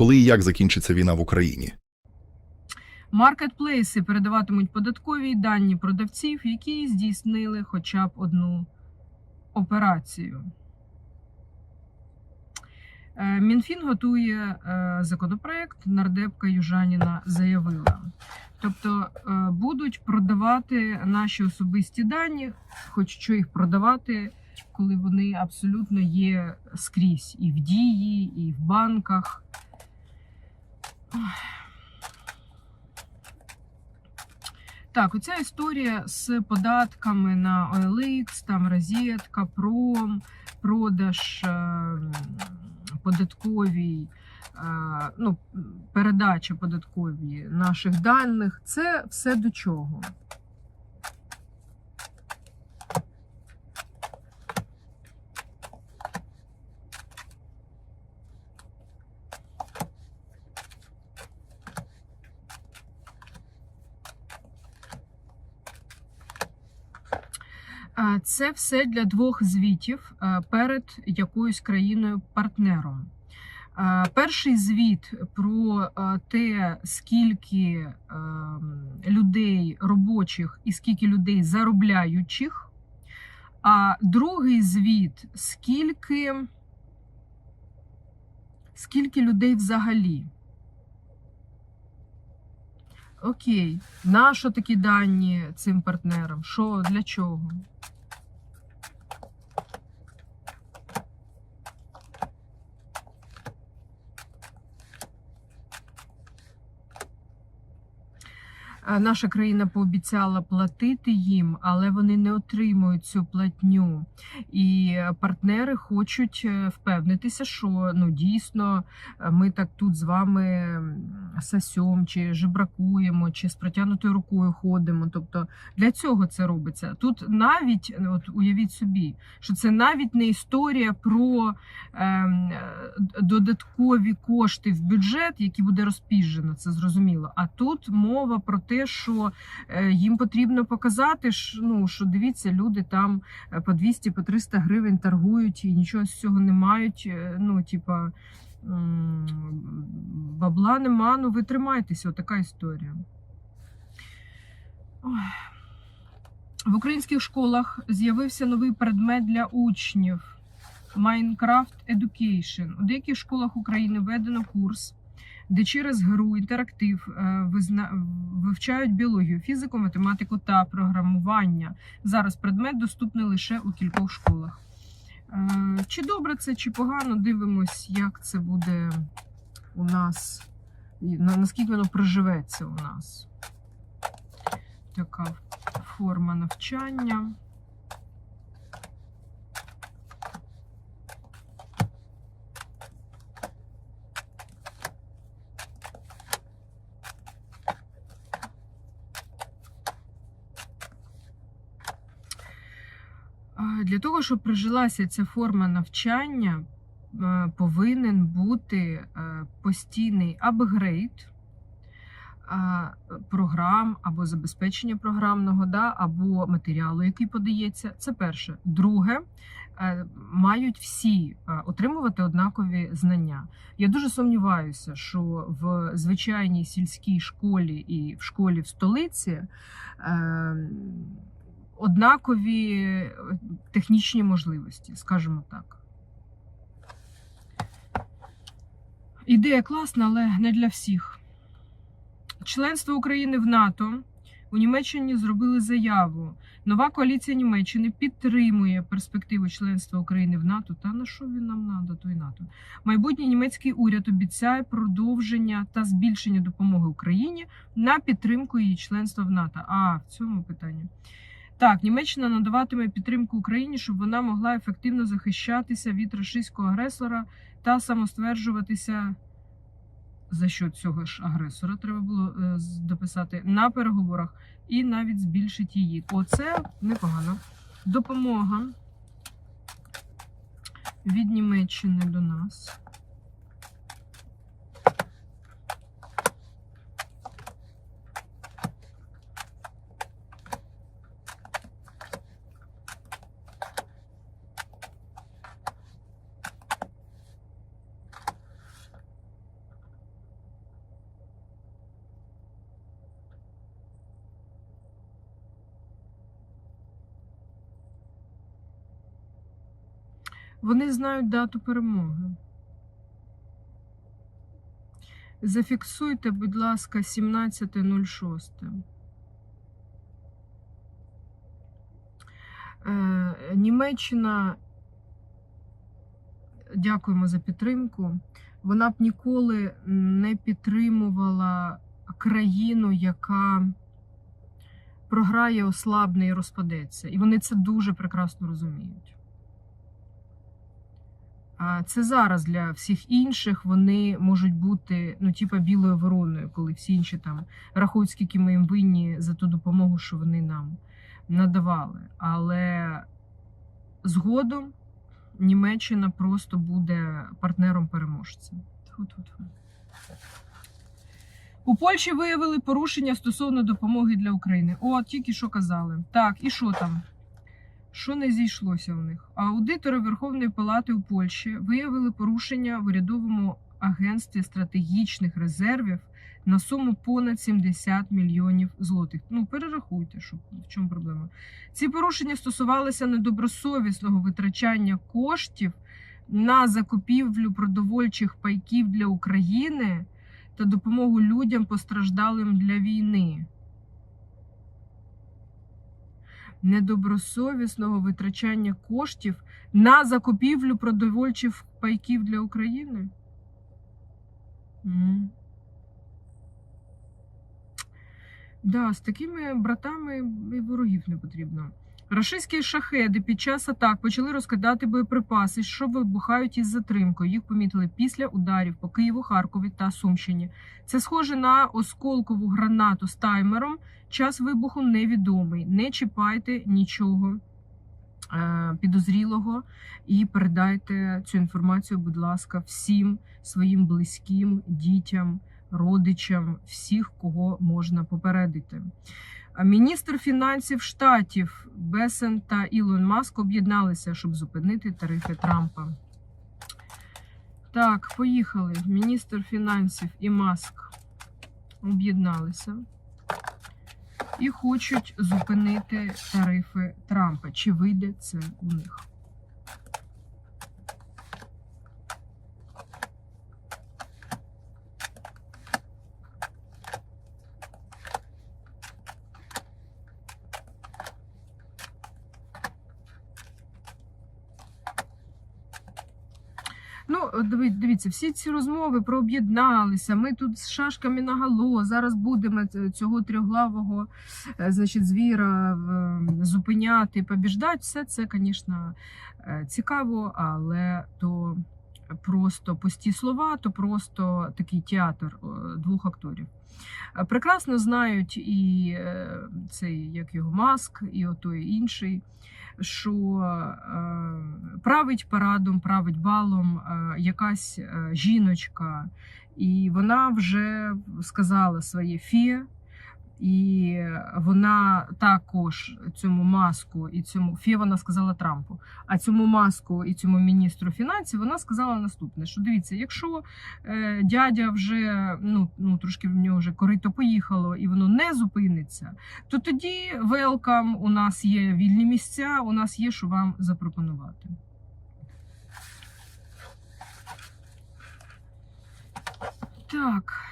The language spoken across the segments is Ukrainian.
Коли і як закінчиться війна в Україні? Маркетплейси передаватимуть податкові дані продавців, які здійснили хоча б одну операцію. Е, Мінфін готує е, законопроект, нардепка Южаніна заявила. Тобто е, будуть продавати наші особисті дані, хоч що їх продавати, коли вони абсолютно є скрізь і в дії, і в банках. Так, оця історія з податками на OLX, там розетка, пром, продаж е, податковій, е, ну, передача податковій наших даних. Це все до чого? Це все для двох звітів е, перед якоюсь країною-партнером. Е, Перший звіт про е, те, скільки ем, людей робочих і скільки людей заробляючих. А другий звіт, скільки, скільки людей взагалі. Окей, нащо такі дані цим партнерам? Що для чого? Наша країна пообіцяла платити їм, але вони не отримують цю платню. І партнери хочуть е, впевнитися, що ну дійсно е, ми так тут з вами сасьом, чи жебракуємо, чи з протягнутою рукою ходимо. Тобто для цього це робиться. Тут навіть от уявіть собі, що це навіть не історія про ем, додаткові кошти в бюджет, які буде розпіжено, це зрозуміло. А тут мова про те, що е, їм потрібно показати, що, ну, що дивіться, люди там е, по 200 по 300 гривень торгують і нічого з цього не мають. е, Ну, типа, бабла нема, ну ви тримайтеся, отака історія. В українських школах з'явився новий предмет для учнів Minecraft Education. У деяких школах України введено курс, де через гру інтерактив е, вивчають біологію, фізику, математику та програмування. Зараз предмет доступний лише у кількох школах. Е, Чи добре це, чи погано, дивимось, як це буде у нас, наскільки воно проживеться у нас. Така форма навчання. А, Для того, щоб прижилася ця форма навчання, е, повинен бути е, постійний апгрейд програм або забезпечення програмного, да, або матеріалу, який подається. Це перше. Друге, е, мають всі е, отримувати однакові знання. Я дуже сумніваюся, що в звичайній сільській школі і в школі в столиці. Однакові е, технічні можливості, скажімо так. Ідея класна, але не для всіх. Членство України в НАТО у Німеччині зробили заяву. Нова коаліція Німеччини підтримує перспективу членства України в НАТО. Та на що він нам надо, той НАТО? Майбутній німецький уряд обіцяє продовження та збільшення допомоги Україні на підтримку її членства в НАТО. А в цьому питанні. Так, Німеччина надаватиме підтримку Україні, щоб вона могла ефективно захищатися від російського агресора та самостверджуватися за що цього ж агресора треба було е, дописати на переговорах і навіть збільшити її. Оце непогано. Допомога від Німеччини до нас. Вони знають дату перемоги. Зафіксуйте, будь ласка, 17.06. Е, Німеччина, дякуємо за підтримку. Вона б ніколи не підтримувала країну, яка програє, ослабне і розпадеться. І вони це дуже прекрасно розуміють. Це зараз для всіх інших вони можуть бути ну, типа білою вороною, коли всі інші там рахують, скільки ми їм винні за ту допомогу, що вони нам надавали. Але згодом Німеччина просто буде партнером переможця. У Польщі виявили порушення стосовно допомоги для України. О, тільки що казали. Так, і що там? Що не зійшлося у них? Аудитори Верховної Палати у Польщі виявили порушення в урядовому агентстві стратегічних резервів на суму понад 70 мільйонів злотих. Ну, перерахуйте, що в чому проблема. Ці порушення стосувалися недобросовісного витрачання коштів на закупівлю продовольчих пайків для України та допомогу людям постраждалим для війни. Недобросовісного витрачання коштів на закупівлю продовольчих пайків для України. М. Да, з такими братами і ворогів не потрібно. Рашистські шахеди під час атак почали розкидати боєприпаси, що вибухають із затримкою. Їх помітили після ударів по Києву, Харкові та Сумщині. Це схоже на осколкову гранату з таймером. Час вибуху невідомий. Не чіпайте нічого е, підозрілого і передайте цю інформацію, будь ласка, всім своїм близьким, дітям, родичам, всіх, кого можна попередити. Міністр фінансів штатів Бесен та Ілон Маск об'єдналися, щоб зупинити тарифи Трампа. Так, поїхали. Міністр фінансів і Маск об'єдналися і хочуть зупинити тарифи Трампа. Чи вийде це у них? Ну, диви- дивіться, всі ці розмови про об'єдналися. Ми тут з шашками наголо. Зараз будемо цього трьохглавого е, значить, звіра в- зупиняти, побіждати. Все це, звісно, е, цікаво, але то просто пусті слова, то просто такий театр е, двох акторів. Е, Прекрасно знають і е, цей, як його маск, і отой інший що править парадом, править балом якась жіночка, і вона вже сказала своє фі, і вона також цьому маску і цьому фі вона сказала Трампу. А цьому маску і цьому міністру фінансів вона сказала наступне: що дивіться, якщо е, дядя вже ну, ну трошки в нього вже корито поїхало і воно не зупиниться, то тоді велкам, у нас є вільні місця, у нас є що вам запропонувати. Так.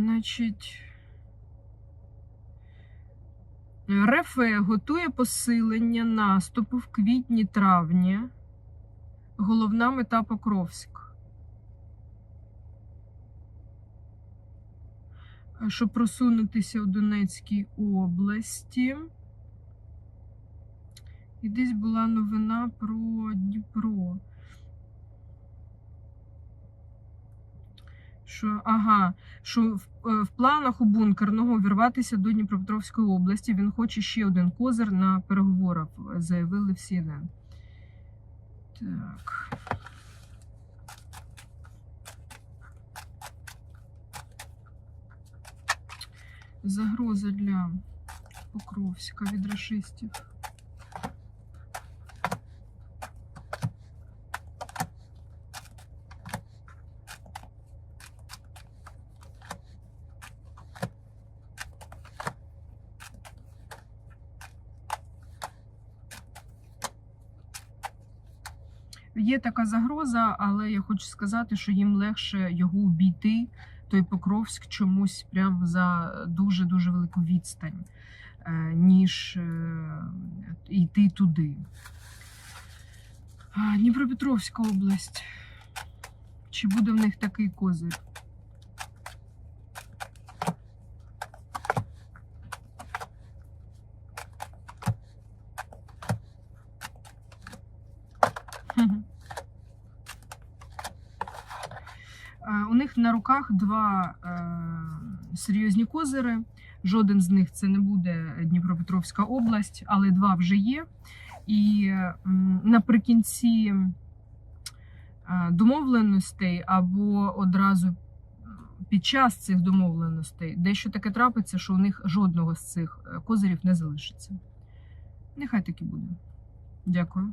Значить. РФ готує посилення наступу в квітні-травні. Головна мета Покровськ. Щоб просунутися у Донецькій області. І десь була новина про Що, ага, що в, е, в планах у бункерного вірватися до Дніпропетровської області. Він хоче ще один козир на переговорах, заявили в CNN. Так. Загроза для Покровська від рашистів. Є така загроза, але я хочу сказати, що їм легше його обійти, той Покровськ чомусь прям за дуже дуже велику відстань, е, ніж е, йти туди. Дніпропетровська область. Чи буде в них такий козир? Мгм. Е, У них на руках два е, серйозні козири. Жоден з них це не буде Дніпропетровська область, але два вже є. І наприкінці е, домовленостей або одразу під час цих домовленостей дещо таке трапиться, що у них жодного з цих е, козирів не залишиться. Нехай таки буде. Дякую.